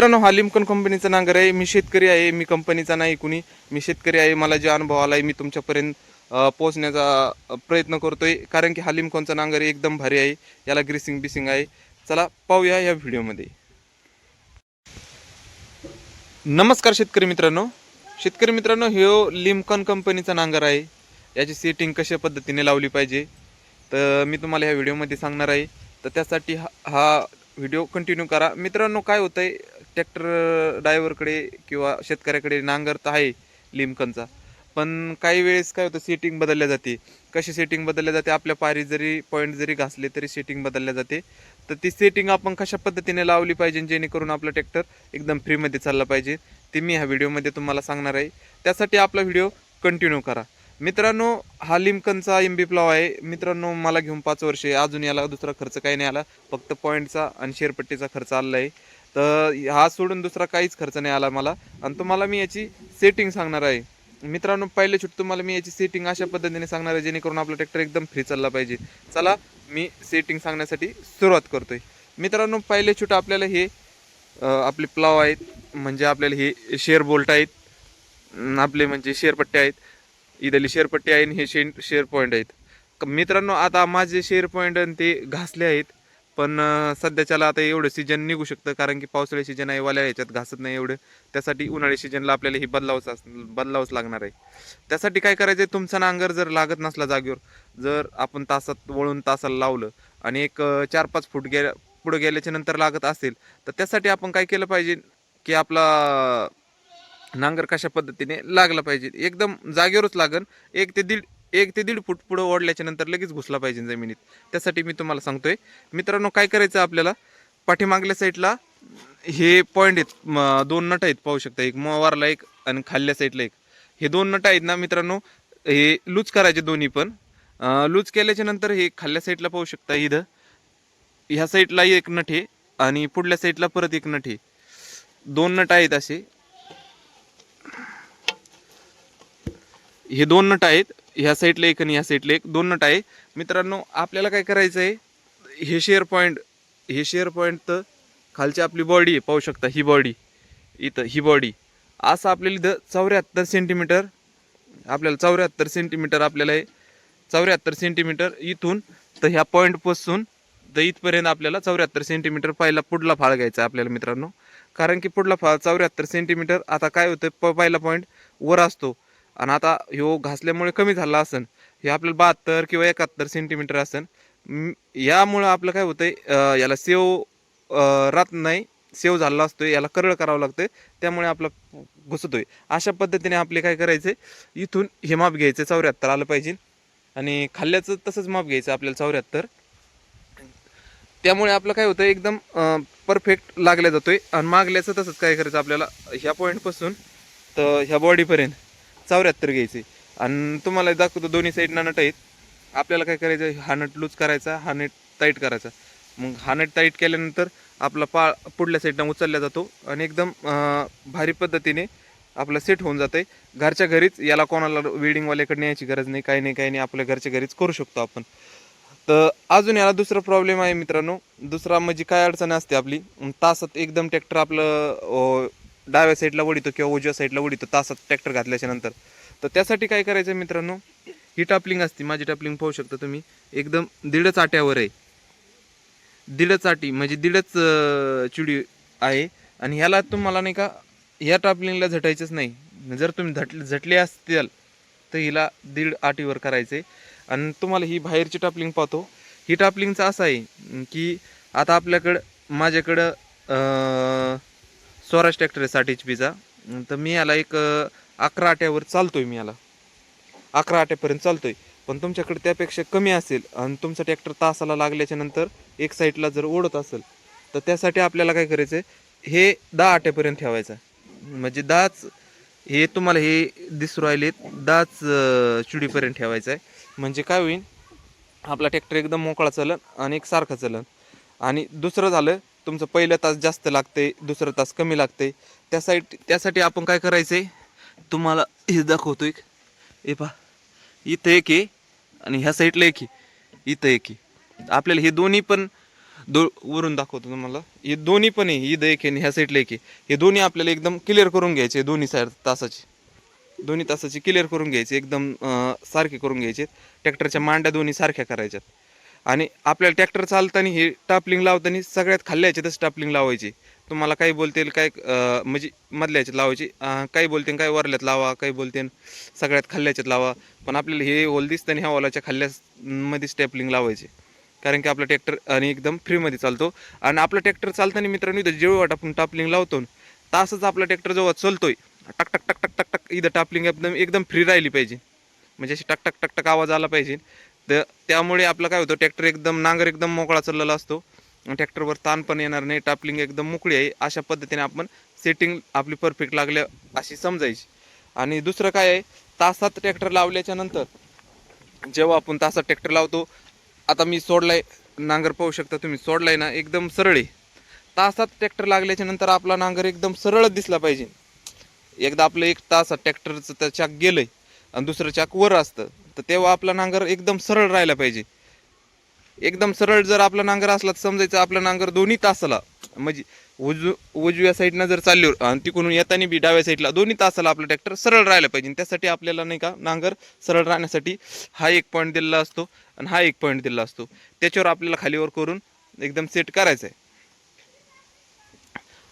मित्रांनो हा लिमकन कंपनीचा नांगर आहे? मी शेतकरी आहे मी कंपनीचा नाही कुणी. मी शेतकरी आहे मला जे अनुभव आला आहे मी तुमच्यापर्यंत पोहोचण्याचा प्रयत्न करतोय. कारण की हा लिमकॉनचा नांगर एकदम भारी आहे. याला ग्रीसिंग बिसिंग आहे. चला पाहूया या व्हिडिओमध्ये. नमस्कार शेतकरी मित्रांनो. शेतकरी मित्रांनो ह्यो हो लिमकॉन कंपनीचा नांगर आहे. याची सेटिंग कशा पद्धतीने लावली पाहिजे? तर मी तुम्हाला ह्या व्हिडिओमध्ये सांगणार आहे. तर त्यासाठी हा हा व्हिडिओ कंटिन्यू करा. मित्रांनो काय होतं आहे ट्रॅक्टर ड्रायव्हरकडे किंवा शेतकऱ्याकडे नांगर तर आहे लिमकनचा. पण काही वेळेस काय होतं सेटिंग बदलल्या जाते. कशी सेटिंग बदलल्या जाते? आपल्या पारी जरी पॉईंट जरी घासले तरी सेटिंग बदलल्या जाते. तर ती सेटिंग आपण कशा पद्धतीने लावली पाहिजे जेणेकरून आपला ट्रॅक्टर एकदम फ्रीमध्ये चालला पाहिजे? ते मी ह्या व्हिडिओमध्ये तुम्हाला सांगणार आहे. त्यासाठी आपला व्हिडिओ कंटिन्यू करा. मित्रांनो हा लिमकनचा एम बी प्लॉव आहे. मित्रांनो मला घेऊन पाच वर्षे अजून याला दुसरा खर्च काही नाही आला. फक्त पॉईंटचा आणि शेरपट्टीचा खर्च आला आहे. तर हा सोडून दुसरा काहीच खर्च नाही आला मला. आणि तुम्हाला मी याची सेटिंग सांगणार आहे. मित्रांनो पहिले छूट तुम्हाला मी याची सेटिंग अशा पद्धतीने सांगणार आहे जेणेकरून आपला ट्रॅक्टर एकदम फ्री चालला पाहिजे. चला मी सेटिंग सांगण्यासाठी सुरुवात करतोय. मित्रांनो पहिले छूट आपल्याला हे आपले प्लाव आहेत म्हणजे आपल्याला हे शेअर बोल्ट आहेत आपले म्हणजे शेअरपट्टे आहेत. इथली शेअरपट्टी आहे आणि हे शेन शेअर पॉईंट आहेत. मित्रांनो आता माझे शेअर पॉईंट आणि ते घासले आहेत. पण सध्याच्याला आता एवढं सीजन निघू शकतं कारण की पावसाळी सीजन आहे वाल्या ह्याच्यात घासत नाही एवढं. त्यासाठी उन्हाळी सीजनला आपल्याला ही बदलावंच अस बदलावंच लागणार आहे. त्यासाठी काय करायचं आहे तुमचा नांगर जर लागत नसला जागेवर जर आपण तासात वळून तासाला लावलं आणि एक चार पाच फूट गे पुढे गेल्याच्यानंतर लागत असेल तर त्यासाठी आपण काय केलं पाहिजे की आपला नांगर कशा पद्धतीने लागला पाहिजे. एकदम जागेवरच लागन. एक ते दीड एक ते दीड फूट पुढं ओढल्याच्या नंतर लगेच घुसला पाहिजे जमिनीत. त्यासाठी मी तुम्हाला सांगतोय. मित्रांनो काय करायचं आपल्याला? पाठीमागल्या साईडला हे पॉईंट आहेत. दोन नट आहेत पाहू शकता. एक मोवारला एक आणि खाल्ल्या साईडला एक. हे दोन नट आहेत ना मित्रांनो हे लूज करायचे दोन्ही पण. लूज केल्याच्यानंतर हे खाल्ल्या साईडला पाहू शकता इथं. ह्या साईडला एक नट आहे आणि पुढल्या साईडला परत एक नट आहे. दोन नट आहेत असे. हे दोन नट आहेत. ह्या साईडला एक आणि ह्या साईडला एक. दोन नट आहे. मित्रांनो आपल्याला काय करायचं आहे हे शेअर पॉईंट हे शेअर पॉईंट तर खालची आपली बॉडी आहे. पाहू शकता ही बॉडी इथं ही बॉडी असं आपल्याला इथं चौऱ्याहत्तर सेंटीमीटर आपल्याला चौऱ्याहत्तर सेंटीमीटर आपल्याला हे चौऱ्याहत्तर सेंटीमीटर इथून तर ह्या पॉईंटपासून तर इथपर्यंत आपल्याला चौऱ्याहत्तर सेंटीमीटर पहिला पुढला फाळ घ्यायचा आहे आपल्याला मित्रांनो. कारण की पुढला फाळ चौऱ्याहत्तर सेंटीमीटर आता काय होतं? प पहिला पॉईंट वर असतो. आणि आता ह्यो घासल्यामुळे कमी झाला असन हे आपल्याला बहात्तर किंवा एकाहत्तर सेंटीमीटर असन. यामुळं आपलं काय होतंय याला सेव राहत नाही सेव झाला असतोय याला करळ करावं लागतंय त्यामुळे आपला घुसतोय. अशा पद्धतीने आपले काय करायचे इथून हे माप घ्यायचं चौऱ्याहत्तर आलं पाहिजे. आणि खाल्ल्याचं तसंच माप घ्यायचं आपल्याला चौऱ्याहत्तर. त्यामुळे आपलं काय होतं एकदम परफेक्ट लागल्या जातोय. आणि मागल्याचं तसंच काय करायचं आपल्याला ह्या पॉईंटपासून तर ह्या बॉडीपर्यंत चौऱ्याहत्तर घ्यायचे. आणि तुम्हाला दाखवतो दोन्ही साईडना नट आहेत. आपल्याला काय करायचं? हा नट लूज करायचा हा नट टाईट करायचा. मग हा नट टाईट केल्यानंतर आपला पाळ पुढल्या साईडनं उचलला जातो आणि एकदम भारी पद्धतीने आपलं सेट होऊन जाते घरच्या घरीच याला कोणाला वेडिंगवाल्याकडे न्यायची गरज नाही. काही नाही काही नाही. आपल्या घरच्या घरीच करू शकतो आपण. तर अजून याला दुसरा प्रॉब्लेम आहे मित्रांनो. दुसरा म्हणजे काय अडचण असते आपली? तासात एकदम ट्रॅक्टर आपलं डाव्या साईडला वडितो किंवा उजव्या साईडला वडितो तासात ट्रॅक्टर घातल्याच्या नंतर तर त्यासाठी काय करायचं मित्रांनो? ही टापलिंग असते माझी टापलिंग पाहू शकता तुम्ही. एकदम दीडच आट्यावर आहे. दीडच आटी म्हणजे दीडच चिडी आहे. आणि ह्याला तुम्हाला नाही का ह्या टापलिंगला झटायचंच नाही. जर तुम्ही झटले झटले असतील तर हिला दीड आटीवर करायचे आणि तुम्हाला ही बाहेरची टापलिंग पाहतो. ही टापलिंगचं असं आहे की आता आपल्याकडं माझ्याकडं स्वराज ट्रॅक्टर आहे साठ एच पीचा तर मी याला एक अकरा आट्यावर चालतोय मी याला. अकरा आट्यापर्यंत चालतोय. पण तुमच्याकडे त्यापेक्षा कमी असेल आणि तुमचा ट्रॅक्टर तासाला लागल्याच्या नंतर एक साईडला जर ओढत असेल तर त्यासाठी आपल्याला काय करायचं आहे? हे दहा आट्यापर्यंत ठेवायचं म्हणजे दहाच हे तुम्हाला हे दिसू राहिले दहाच चुडीपर्यंत ठेवायचं आहे. म्हणजे काय होईल? आपला ट्रॅक्टर एकदम मोकळा चालन आणि एक सारखा चालन. आणि दुसरं झालं तुमचं पहिलं तास जास्त लागते दुसरं तास कमी लागते त्या त्यासाठी आपण काय करायचं आहे तुम्हाला हे दाखवतो एक. हे पहा. इथं एक आहे आणि ह्या साईडला एक आहे. इथं एक आहे. आपल्याला हे दोन्ही पण दो वरून दाखवतो तुम्हाला. हे दोन्ही पण आहे. इथं एक आहे आणि ह्या साईडला एक आहे. हे दोन्ही आपल्याला एकदम क्लिअर करून घ्यायचे दोन्ही साईड तासाची. दोन्ही तासाची क्लिअर करून घ्यायचे. एकदम सारखे करून घ्यायचे. ट्रॅक्टरच्या मांड्या दोन्ही सारख्या करायच्यात. आणि आपल्याला ट्रॅक्टर चालताना हे टापलिंग लावताना सगळ्यात खाल्ल्या ह्याच्यातच टापलिंग लावायची. तुम्हाला काही बोलतील काय म्हणजे मधल्या याच्यात लावायची काही बोलतील काय वरल्यात लावा काही बोलतील सगळ्यात खाल्ल्या लावा. पण आपल्याला हे होल दिसताना ह्या ओलाच्या खाल्ल्या मध्ये स्टेपलिंग लावायचे. कारण की आपला ट्रॅक्टर आणि एकदम फ्रीमध्ये चालतो. आणि आपला ट्रॅक्टर चालताना मित्रांनो इथं जेव्हा आपण टापलिंग लावतो तासच आपला ट्रॅक्टर जेव्हा चालतोय. टक टक टक टक टक टक इथं टापलिंग एकदम एकदम फ्री राहिली पाहिजे. म्हणजे अशी टक टक टक टक आवाज आला पाहिजे. तर त्यामुळे आपलं काय होतं ट्रॅक्टर एकदम नांगर एकदम मोकळा चाललेला असतो. ट्रॅक्टरवर ताण पण येणार नाही टापलिंग एकदम मोकळी आहे. अशा पद्धतीने आपण सेटिंग आपली परफेक्ट लागल्या अशी समजायची. आणि दुसरं काय आहे तासात ट्रॅक्टर लावल्याच्या नंतर जेव्हा आपण तासात ट्रॅक्टर लावतो आता मी सोडलाय नांगर पाहू शकता तुम्ही सोडलाय ना एकदम सरळ आहे. तासात ट्रॅक्टर लागल्याच्या नंतर आपला नांगर एकदम सरळच दिसला पाहिजे. एकदा आपलं एक तासात ट्रॅक्टरचं त्या चाक आहे आणि दुसरं चाक वर असतं. तर तेव्हा आपला नांगर एकदम सरळ राहायला पाहिजे. एकदम सरळ जर आपला नांगर असला तर समजायचं आपला नांगर दोन्ही तासाला म्हणजे उजू उजव्या साईडनं जर चालली आणि तिकडून येताना बी डाव्या साईडला दोन्ही तासाला आपलं ट्रॅक्टर सरळ राहायला पाहिजे. त्यासाठी आपल्याला नाही का नांगर सरळ राहण्यासाठी हा एक पॉईंट दिलेला असतो आणि हा एक पॉईंट दिलेला असतो. त्याच्यावर आपल्याला खालीवर करून एकदम सेट करायचं आहे.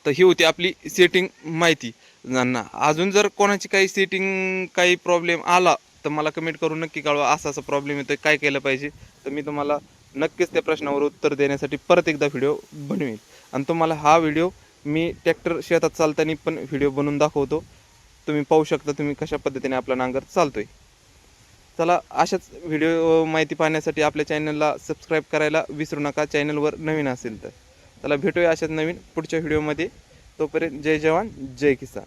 तर ही होती आपली सेटिंग माहिती. ना अजून जर कोणाची काही सेटिंग काही प्रॉब्लेम आला तर मला कमेंट करून नक्की कळवा असा असा प्रॉब्लेम येतोय काय केलं पाहिजे. तर मी तुम्हाला नक्कीच त्या प्रश्नावर उत्तर देण्यासाठी परत एकदा व्हिडिओ बनवेल आणि तुम्हाला हा व्हिडिओ मी ट्रॅक्टर शेतात चालताना पण व्हिडिओ बनवून दाखवतो. तुम्ही पाहू शकता तुम्ही कशा पद्धतीने आपला नांगर चालतोय. चला अशाच व्हिडिओ माहिती पाहण्यासाठी आपल्या चॅनलला सबस्क्राईब करायला विसरू नका. चॅनलवर नवीन असेल तर. चला भेटूया अशाच नवीन पुढच्या व्हिडिओमध्ये तोपर्यंत जय जवान जय किसान.